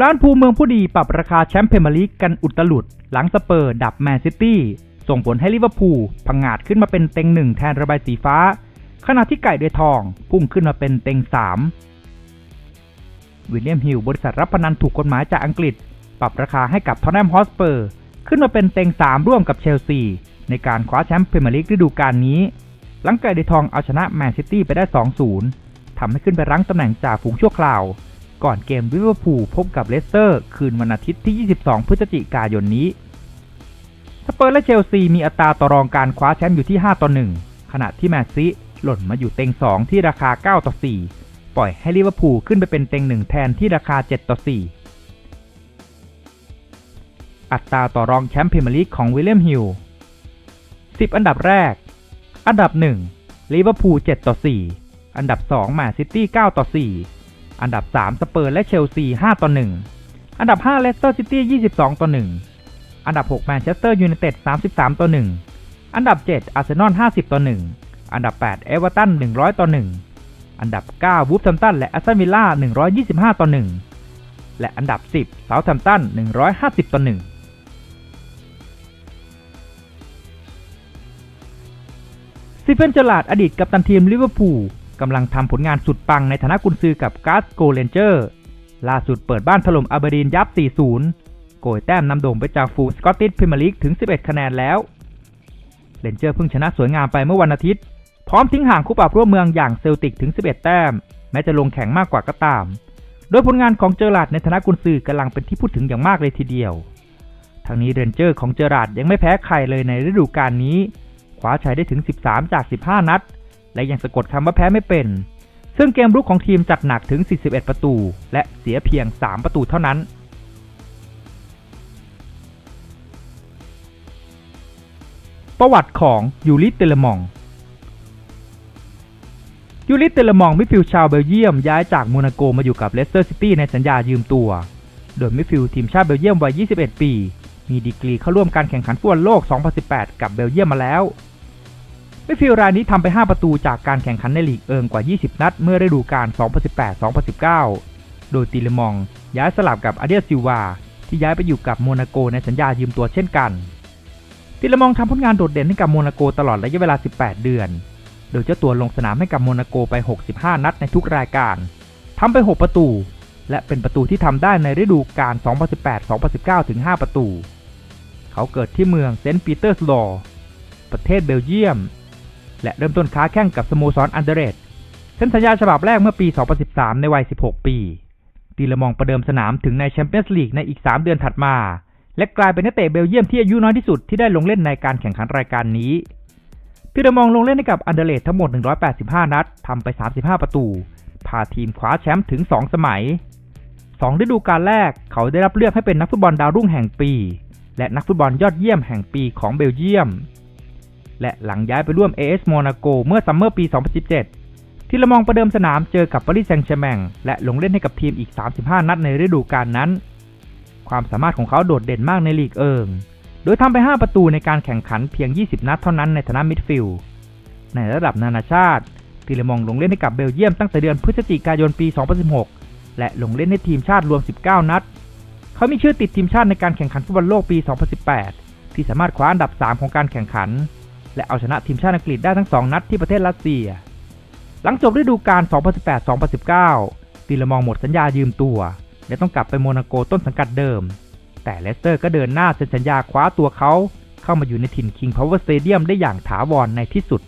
ร้านภูเมืองผู้ดีปรับราคาแชมป์เพรเมียร์ลีกกันอุตลุด หลังสเปอร์ดับแมนซิตี้ ส่งผลให้ลิเวอร์พูลพังงาดขึ้นมาเป็นเต็งหนึ่งแทนระบายสีฟ้า ขณะที่ไก่เดือยทองพุ่งขึ้นมาเป็นเต็งสามวิลเลียมฮิลบริษัทรับพนันถูกกฎหมายจากอังกฤษ ปรับราคาให้กับทอตแนมฮอสเปอร์ ขึ้นมาเป็นเต็งสามร่วมกับเชลซี ในการคว้าแชมป์พรีเมียร์ลีกฤดูกาลนี้ หลังไก่เดือยทองเอาชนะแมนซิตี้ไปได้ 2-0ทำให้ขึ้นไปรั้งตำแหน่งจ่าฝูงชั่วคราว ก่อนเกมลิเวอร์พูลพบกับเลสเตอร์ คืนวันอาทิตย์ที่ 22 พฤศจิกายนนี้สเปอร์และเชลซีมีอัตราต่อรองการคว้าแชมป์อยู่ที่ 5 ต่อ 1 ขณะที่แมนซีหล่นมาอยู่เต็ง 2 ที่ราคา 9 ต่อ 4 ปล่อยให้ลิเวอร์พูลขึ้นไปเป็นเต็ง 1 แทนที่ราคา 7 ต่อ 4 อัตราต่อรองแชมป์พรีเมียร์ลีกของวิลเลียมฮิล10 อันดับแรก อันดับ 1 ลิเวอร์พูล 7 ต่อ 4 อันดับ 2 แมนซิตี้ 9 ต่อ 4 อันดับ 3 สเปอร์และเชลซี 5 ต่อ 1 อันดับ 5 เลสเตอร์ซิตี้ 22 ต่อ 1 อันดับ 6 แมนเชสเตอร์ยูไนเต็ด 33 ต่อ 1 อันดับ 7 อาร์เซนอล 50 ต่อ 1 อันดับ 8 เอเวอร์ตัน 100 ต่อ 1 อันดับ 9 วูฟแฮมตัน และแอสตันวิลล่า 125 ต่อ 1 และอันดับ 10เซาท์แฮมป์ตัน 150 ต่อ 1ซิเฟนเจอราร์ดอดีตกัปตันทีมลิเวอร์พูล กำลังทำผลงานสุดปังในฐานะกุนซือกับกาสโกเลนเจอร์ ล่าสุดเปิดบ้านถล่มอาเบรีนยับ 4-0 โกยแต้มนำโด่งไปจากฟูสกอตติชพรีเมียร์ลีกถึง 11 คะแนนแล้ว เลนเจอร์เพิ่งชนะสวยงามไปเมื่อวันอาทิตย์ พร้อมทิ้งห่างคู่ปรับร่วมเมืองอย่างเซลติกถึง 11 แต้ม แม้จะลงแข่งมากกว่าก็ตาม โดยผลงานของเจอราดในฐานะกุนซือกำลังเป็นที่พูดถึงอย่างมากเลยทีเดียวทางนี้เรนเจอร์ของเจอราดยังไม่แพ้ใครเลยในฤดูกาลนี้คว้าชัยได้ถึง 13 จาก 15 นัด และยังสะกดคำว่าแพ้ไม่เป็น ซึ่งเกมรุกของทีมจัดหนักถึง 41 ประตู และเสียเพียง 3 ประตูเท่านั้นประวัติของยูริเตเลมอง ยูริเตเลมองมิฟิลชาวเบลเยียมย้ายจากโมนาโกมาอยู่กับเลสเตอร์ซิตี้ในสัญญายืมตัว โดยมิฟิลทีมชาติเบลเยียมวัย 21 ปี มีดีกรีเข้าร่วมการแข่งขันฟุตบอลโลก 2018 กับเบลเยียมมาแล้ว มิดฟิลด์รายนี้ทำไป 5 ประตูจากการแข่งขันในลีกเอิงกว่า 20 นัด เมื่อฤดูกาล 2018-2019 โดยติเลมอง ย้ายสลับกับอาเดียซิวา ที่ย้ายไปอยู่กับโมนาโกในสัญญายืมตัวเช่นกันติเลมองทำผลงานโดดเด่นให้กับโมนาโกตลอดระยะเวลา 18 เดือน โดยเจ้าตัวลงสนามให้กับโมนาโกไป 65 นัดในทุกรายการทำไป 6 ประตู และเป็นประตูที่ทำได้ในฤดูกาล 2018-2019 ถึง 5 ประตู เขาเกิดที่เมืองเซนต์ปีเตอร์สลอร์ประเทศเบลเยียม และเริ่มต้นค้าแข่งกับสโมสรอันเดเรตเซ็นสัญญาฉบับแรกเมื่อปี 2013 ในวัย 16 ปีตีละมองประเดิมสนามถึงในแชมเปี้ยนส์ลีกในอีก 3 เดือนถัดมา และกลายเป็นนักเตะเบลเยียมที่อายุน้อยที่สุดที่ได้ลงเล่นในการแข่งขันรายการนี้ตีละมองลงเล่นให้กับอันเดเรตทั้งหมด 185 นัดทำไป 35 ประตู พาทีมคว้าแชมป์ถึง 2 สมัย 2 ฤดูกาลแรกเขาได้รับเลือกให้เป็นนักฟุตบอลดาวรุ่งแห่งปี และนักฟุตบอลยอดเยี่ยมแห่งปีของเบลเยียม และหลังย้ายไปร่วม AS โมนาโกเมื่อซัมเมอร์ปี 2017 ที่ละมองประเดิมสนามเจอกับปารีสแซงต์แชร์แมงและลงเล่นให้กับทีมอีก 35 นัดในฤดูกาลนั้น ความสามารถของเขาโดดเด่นมากในลีกเอิง โดยทำไป 5 ประตูในการแข่งขันเพียง 20 นัดเท่านั้นในฐานะมิดฟิลด์ในระดับนานาชาติทีละมองลงเล่นให้กับเบลเยียมตั้งแต่เดือนพฤศจิกายนปี 2016 และลงเล่นให้ทีมชาติรวม 19 นัด เขามีชื่อติดทีมชาติในการแข่งขันฟุตบอลโลกปี 2018 ที่สามารถคว้าอันดับ 3 ของการแข่งขัน และเอาชนะทีมชาติอังกฤษได้ทั้ง 2 นัดที่ประเทศรัสเซีย หลังจบฤดูกาล 2018-2019 ตีละมองหมดสัญญายืมตัว และต้องกลับไปโมนาโกต้นสังกัดเดิม แต่เลสเตอร์ก็เดินหน้าเซ็นสัญญาคว้าตัวเขา เข้ามาอยู่ในถิ่นคิงพาวเวอร์สเตเดียมได้อย่างถาวรในที่สุด